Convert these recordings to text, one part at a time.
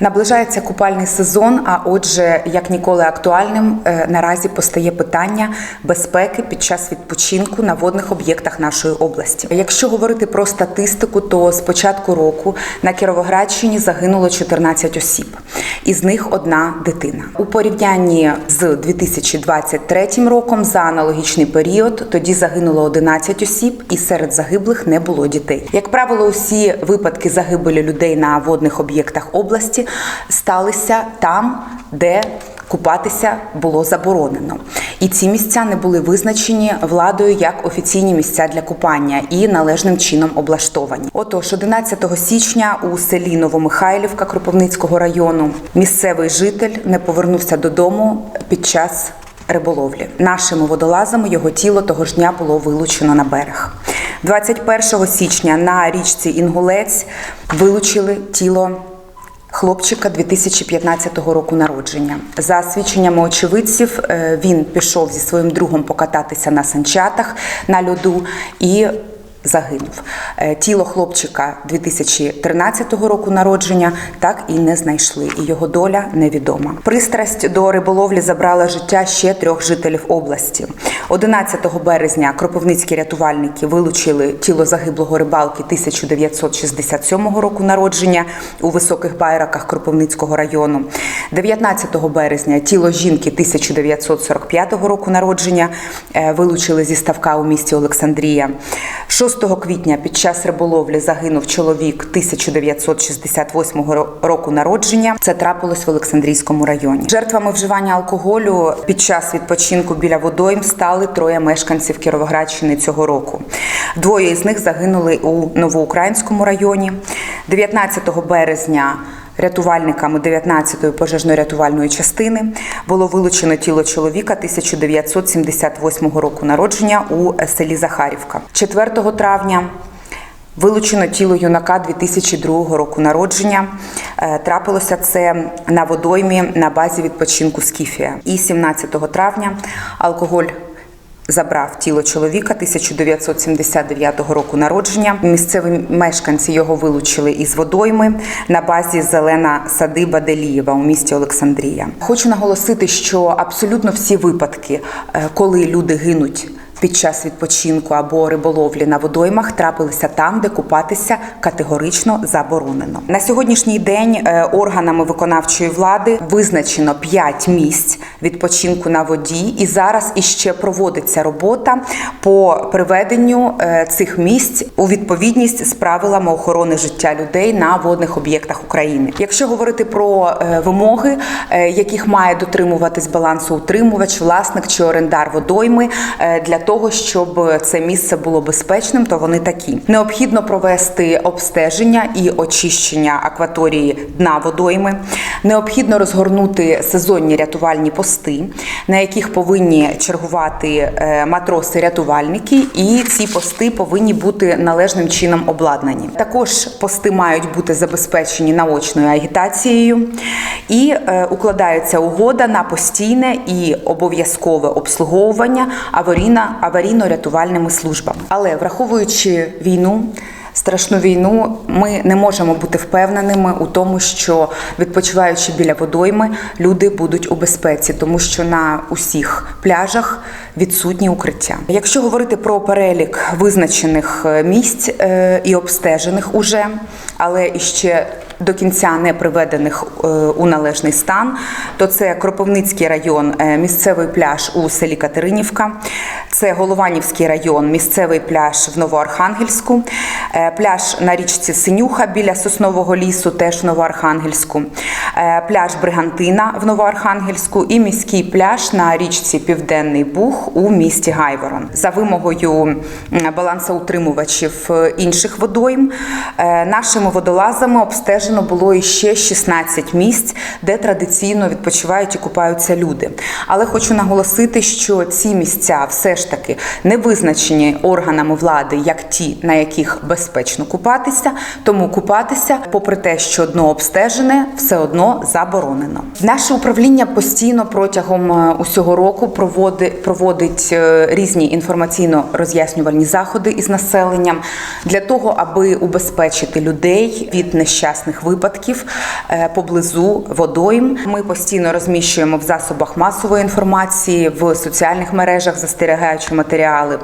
Наближається купальний сезон. А отже, як ніколи актуальним е, наразі постає питання безпеки під час відпочинку на водних об'єктах нашої області. Якщо говорити про статистику, то з початку року на Кіровоградщині загинуло 14 осіб, із них одна дитина. У порівнянні з 2023 роком за аналогічний період тоді загинуло 11 осіб, і серед загиблих не було дітей. Як правило, усі випадки загибелі людей на водних об'єктах області сталися там, де Купатися було заборонено, і ці місця не були визначені владою як офіційні місця для купання і належним чином облаштовані. Отож, 11 січня у селі Новомихайлівка Кропивницького району місцевий житель не повернувся додому під час риболовлі. Нашими водолазами його тіло того ж дня було вилучено на берег. 21 січня на річці Інгулець вилучили тіло. Хлопчика 2015 року народження. За свідченнями очевидців, е, він пішов зі своїм другом покататися на санчатах на льоду і загинув. Е, Тіло хлопчика 2013 року народження так і не знайшли, і його доля невідома. Пристрасть до риболовлі забрала життя ще трьох жителів області. 11 березня кропивницькі рятувальники вилучили тіло загиблого рибалки 1967 року народження у високих байраках Кропивницького району. 19 березня тіло жінки 1945 року народження е, вилучили зі ставка у місті Олександрія. 6 квітня під час риболовлі загинув чоловік 1968 ро- року народження. Це трапилось в Олександрійському районі. Жертвами вживання алкоголю під час відпочинку біля водойм стали троє мешканців Кіровоградщини цього року. Двоє із них загинули у Новоукраїнському районі. 19 березня Рятувальниками 19-ї пожежно-рятувальної частини було вилучено тіло чоловіка 1978 року народження у селі Захарівка. 4 травня Вилучено тіло юнака 2002 року народження. Е, Трапилося це на водоймі на базі відпочинку Скіфія. І 17 травня алкоголь забрав тіло чоловіка 1979 року народження. Місцеві мешканці його вилучили із водойми на базі Зелена садиба Делієва у місті Олександрія. Хочу наголосити, що абсолютно всі випадки, е, коли люди гинуть. Під час відпочинку або риболовлі на водоймах трапилися там, де купатися категорично заборонено. На сьогоднішній день е, органами виконавчої влади визначено 5 місць відпочинку на воді, і зараз іще проводиться робота по приведенню е, цих місць у відповідність з правилами охорони життя людей на водних об'єктах України. Якщо говорити про е, вимоги, яких має дотримуватись балансоутримувач, власник чи орендар водойми для того, щоб це місце було безпечним, то вони такі: необхідно провести обстеження і очищення акваторії дна водойми. Необхідно розгорнути сезонні рятувальні пости, на яких повинні чергувати е, матроси-рятувальники, і ці пости повинні бути належним чином обладнані. Також пости мають бути забезпечені наочною агітацією і е, укладається угода на постійне і обов'язкове обслуговування аварійно аварійно-рятувальними службами. Але враховуючи війну. Страшну війну ми не можемо бути впевненими у тому, що відпочиваючи біля водойми, люди будуть у безпеці, тому що на усіх пляжах відсутні укриття. Якщо говорити про перелік визначених е, місць е, і обстежених уже, але іще до кінця не приведених е, у належний стан, то це Кропивницький район, е, місцевий пляж у селі Катеринівка, це Голованівський район, місцевий пляж в Новоархангельську, е, пляж на річці Синюха біля Соснового лісу, теж в Новоархангельську, пляж Бригантина в Новоархангельську і міський пляж на річці Південний Буг у місті Гайворон. За вимогою балансоутримувачів інших водойм, нашими водолазами обстежено було іще 16 місць, де традиційно відпочивають і купаються люди. Але хочу наголосити, що ці місця все ж таки не визначені органами влади як ті, на яких безпечно купатися, тому купатися, попри те, що дно обстежене, все одно заборонено. Наше управління постійно протягом е, усього року проводить, проводить е, різні інформаційно-роз'яснювальні заходи із населенням для того, аби убезпечити людей від нещасних нещасних випадків е, поблизу водойм. Ми постійно розміщуємо в засобах масової інформації, в соціальних мережах застерігаючі матеріали.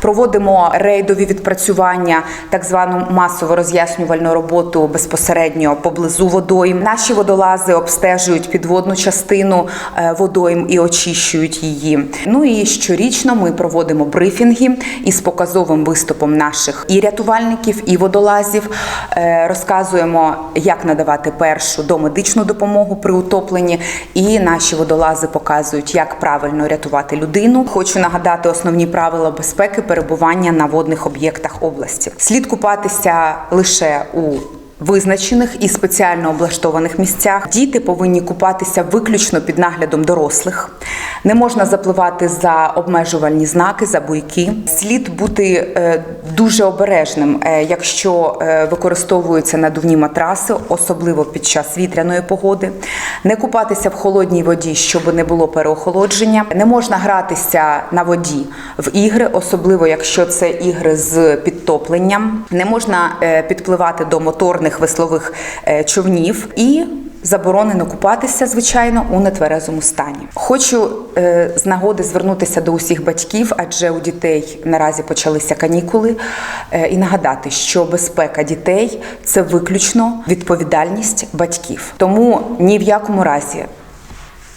Проводимо рейдові відпрацювання, так звану масово роз'яснювальну роботу безпосередньо поблизу водойм. Наші водолази обстежують підводну частину е, водойм і очищують її. Ну і щорічно ми проводимо брифінги із показовим виступом наших і рятувальників, і водолазів. Е, Розказуємо, як надавати першу домедичну допомогу при утопленні, і наші водолази показують, як правильно рятувати людину. Хочу нагадати основні правила безпеки перебування на водних об'єктах області. Слід купатися лише у Визначених і спеціально облаштованих місцях діти повинні купатися виключно під наглядом дорослих. Не можна запливати за обмежувальні знаки, за буйки. Слід бути е, дуже обережним, е, якщо е, використовуються надувні матраси, особливо під час вітряної погоди. Не купатися в холодній воді, щоб не було переохолодження. Не можна гратися на воді в ігри, особливо якщо це ігри з підтопленням. Не можна е, підпливати до моторних веслових е, човнів і Заборонено купатися, звичайно, у нетверезому стані. Хочу е, з нагоди звернутися до усіх батьків, адже у дітей наразі почалися канікули, і нагадати, що безпека дітей це виключно відповідальність батьків. Тому ні в якому разі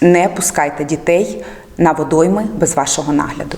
не пускайте дітей на водойми без вашого нагляду.